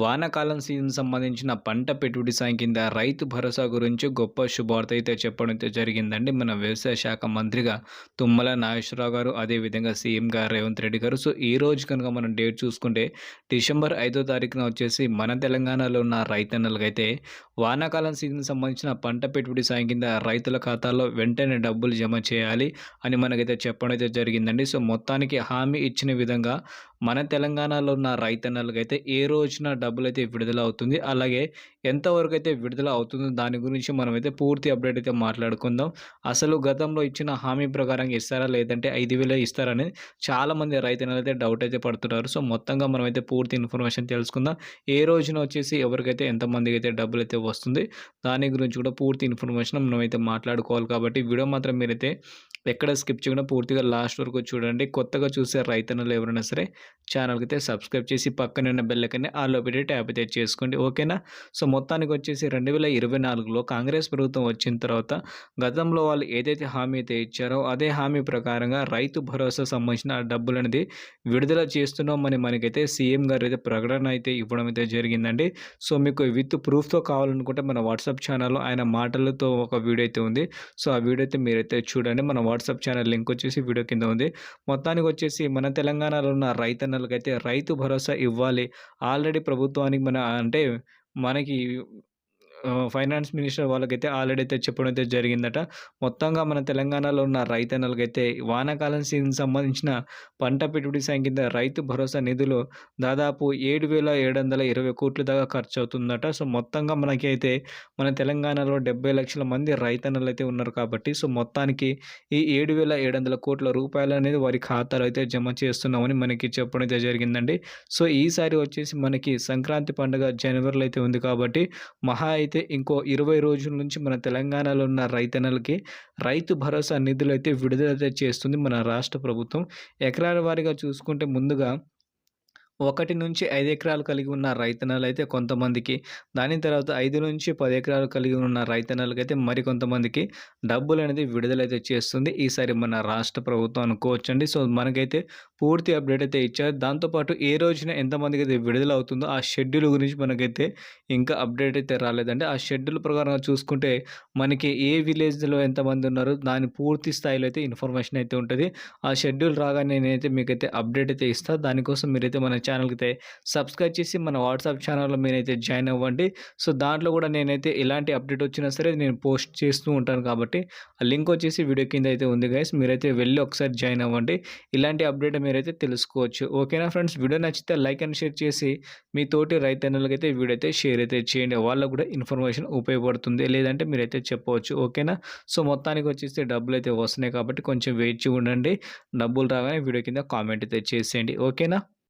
వానాకాలం సీజన్ సంబంధించిన పంట పెట్టుబడి సాయం కింద రైతు భరోసా గురించి గొప్ప శుభార్త అయితే చెప్పడం అయితే జరిగిందండి. మన వ్యవసాయ శాఖ మంత్రిగా తుమ్మల నాగేశ్వరరావు గారు అదేవిధంగా సీఎం గారు రేవంత్ రెడ్డి గారు. సో ఈ రోజు కనుక మనం డేట్ చూసుకుంటే డిసెంబర్ ఐదో తారీఖున వచ్చేసి మన తెలంగాణలో ఉన్న రైతన్నలకైతే వానాకాలం సీజన్ సంబంధించిన పంట పెట్టుబడి సాయం కింద రైతుల ఖాతాలో వెంటనే డబ్బులు జమ చేయాలి అని మనకైతే చెప్పడం అయితే జరిగిందండి. సో మొత్తానికి హామీ ఇచ్చిన విధంగా మన తెలంగాణలో ఉన్న రైతన్నలకైతే ఏ రోజున డబ్బులు అయితే విడుదల అవుతుంది. అలాగే ఎంతవరకు అయితే విడుదల అవుతుందో దాని గురించి మనమైతే పూర్తి అప్డేట్ అయితే మాట్లాడుకుందాం. అసలు గతంలో ఇచ్చిన హామీ ప్రకారం ఇస్తారా? లేదంటే ఐదు వేలే ఇస్తారని చాలామంది రైతులు అయితే డౌట్ అయితే పడుతున్నారు. సో మొత్తంగా మనమైతే పూర్తి ఇన్ఫర్మేషన్ తెలుసుకుందాం. ఏ రోజున వచ్చేసి ఎవరికైతే ఎంతమందికి అయితే డబ్బులు అయితే వస్తుంది దాని గురించి కూడా పూర్తి ఇన్ఫర్మేషన్ మనమైతే మాట్లాడుకోవాలి. కాబట్టి వీడియో మాత్రం మీరైతే ఎక్కడ స్కిప్ చేయకుండా పూర్తిగా లాస్ట్ వరకు చూడండి. కొత్తగా చూసే రైతన్నలు ఎవరైనా సరే ఛానల్కి అయితే సబ్స్క్రైబ్ చేసి పక్కన ఉన్న బెల్లకనే ఆలో పెట్టి ట్యాప్ అయితే చేసుకోండి. ఓకేనా? సో మొత్తానికి వచ్చేసి రెండు వేల ఇరవై నాలుగులో కాంగ్రెస్ ప్రభుత్వం వచ్చిన తర్వాత గతంలో వాళ్ళు ఏదైతే హామీ అయితే ఇచ్చారో అదే హామీ ప్రకారంగా రైతు భరోసా సంబంధించిన డబ్బులు అనేది విడుదల చేస్తున్నామని మనకైతే సీఎం గారు అయితే ప్రకటన అయితే ఇవ్వడం అయితే జరిగిందండి. సో మీకు విత్ ప్రూఫ్తో కావాలనుకుంటే మన వాట్సాప్ ఛానల్లో ఆయన మాటలతో ఒక వీడియో అయితే ఉంది. సో ఆ వీడియో అయితే మీరైతే చూడండి. మన వాట్సాప్ ఛానల్ లింక్ వచ్చేసి వీడియో కింద ఉంది. మొత్తానికి వచ్చేసి మన తెలంగాణలో ఉన్న రైతన్నలకైతే రైతు భరోసా ఇవ్వాలి. ఆల్రెడీ ప్రభుత్వానికి మన అంటే మనకి ఫైనాన్స్ మినిస్టర్ వాళ్ళకైతే ఆల్రెడీ అయితే చెప్పడం అయితే జరిగిందట. మొత్తంగా మన తెలంగాణలో ఉన్న రైతన్నలకైతే వానాకాలం సీజన్ సంబంధించిన పంట పెట్టుబడి సాయం కింద రైతు భరోసా నిధులు దాదాపు ఏడు వేల ఏడు వందల ఇరవై కోట్ల దాకా ఖర్చు అవుతుందట సో మొత్తంగా మనకైతే మన తెలంగాణలో డెబ్బై లక్షల మంది రైతన్నలు అయితే ఉన్నారు కాబట్టి సో మొత్తానికి ఈ ఏడు వేల ఏడు వందల కోట్ల రూపాయలు అనేది వారి ఖాతాలో అయితే జమ చేస్తున్నామని మనకి చెప్పడం అయితే జరిగిందండి. సో ఈసారి వచ్చేసి మనకి సంక్రాంతి పండుగ జనవరిలో అయితే ఉంది కాబట్టి మహా అయితే అయితే ఇంకో ఇరవై రోజుల నుంచి మన తెలంగాణలో ఉన్న రైతన్నలకి రైతు భరోసా నిధులు అయితే విడుదల చేస్తుంది మన రాష్ట్ర ప్రభుత్వం. ఎకరాల వారీగా చూసుకుంటే ముందుగా ఒకటి నుంచి ఐదు ఎకరాలు కలిగి ఉన్న రైతన్నలు అయితే కొంతమందికి దాని తర్వాత ఐదు నుంచి పది ఎకరాలు కలిగి ఉన్న రైతన్నలకి అయితే మరికొంతమందికి డబ్బులు అనేది విడుదలైతే చేస్తుంది. ఈసారి మన రాష్ట్ర ప్రభుత్వం అనుకోవచ్చండి. సో మనకైతే పూర్తి అప్డేట్ అయితే ఇచ్చారు. దాంతోపాటు ఏ రోజున ఎంతమందికి అయితే విడుదల అవుతుందో ఆ షెడ్యూల్ గురించి మనకైతే ఇంకా అప్డేట్ అయితే రాలేదండి. ఆ షెడ్యూల్ ప్రకారంగా చూసుకుంటే మనకి ఏ విలేజ్లో ఎంతమంది ఉన్నారు దాని పూర్తి స్థాయిలో అయితే ఇన్ఫర్మేషన్ అయితే ఉంటుంది. ఆ షెడ్యూల్ రాగానే నేనైతే మీకైతే అప్డేట్ అయితే ఇస్తాను దానికోసం మీరైతే మన ఛానల్కి అయితే సబ్స్క్రైబ్ చేసి మన వాట్సాప్ ఛానల్లో మీరైతే జాయిన్ అవ్వండి. సో దాంట్లో కూడా నేనైతే ఎలాంటి అప్డేట్ వచ్చినా సరే నేను పోస్ట్ చేస్తూ ఉంటాను కాబట్టి ఆ లింక్ వచ్చేసి వీడియో కింద అయితే ఉంది గైస్. మీరైతే వెళ్ళి ఒకసారి జాయిన్ అవ్వండి. ఇలాంటి అప్డేట్ మీరైతే తెలుసుకోవచ్చు. ఓకేనా ఫ్రెండ్స్? వీడియో నచ్చితే లైక్ అండ్ షేర్ చేసి మీ తోటి రైతన్నలకైతే వీడియో అయితే షేర్ అయితే చేయండి. వాళ్ళకు కూడా ఇన్ఫర్మేషన్ ఉపయోగపడుతుంది. లేదంటే మీరైతే చెప్పవచ్చు. ఓకేనా? సో మొత్తానికి వచ్చేసి డబ్బులు అయితే వస్తున్నాయి కాబట్టి కొంచెం వెయిట్ ఉండండి డబ్బులు రాగానే వీడియో కింద కామెంట్ అయితే చేసేయండి. ఓకేనా?